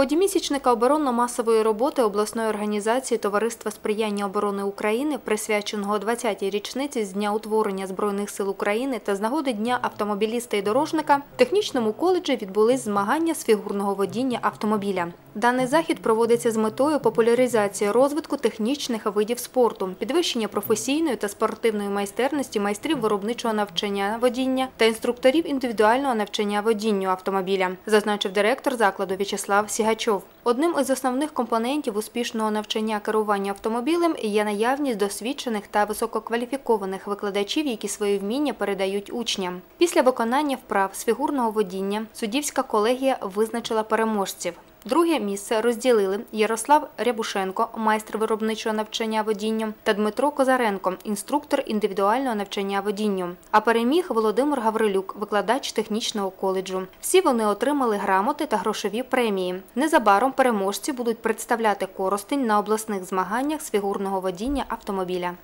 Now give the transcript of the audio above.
ході місячника оборонно-масової роботи обласної організації Товариства сприяння оборони України, присвяченого 20-й річниці з дня утворення Збройних сил України та з нагоди Дня автомобіліста і дорожника, в технічному коледжі відбулись змагання з фігурного водіння автомобіля. Даний захід проводиться з метою популяризації розвитку технічних видів спорту, підвищення професійної та спортивної майстерності майстрів виробничого навчання водіння та інструкторів індивідуального навчання водінню автомобіля, зазначив директор закладу В'ячеслав Сігачов. Одним із основних компонентів успішного навчання керування автомобілем є наявність досвідчених та висококваліфікованих викладачів, які свої вміння передають учням. Після виконання вправ з фігурного водіння суддівська колегія визначила переможців. Друге місце розділили Ярослав Рябушенко, майстер виробничого навчання водінню, та Дмитро Козаренко, інструктор індивідуального навчання водінню. А переміг Володимир Гаврилюк, викладач технічного коледжу. Всі вони отримали грамоти та грошові премії. Незабаром переможці будуть представляти Коростень на обласних змаганнях з фігурного водіння автомобіля.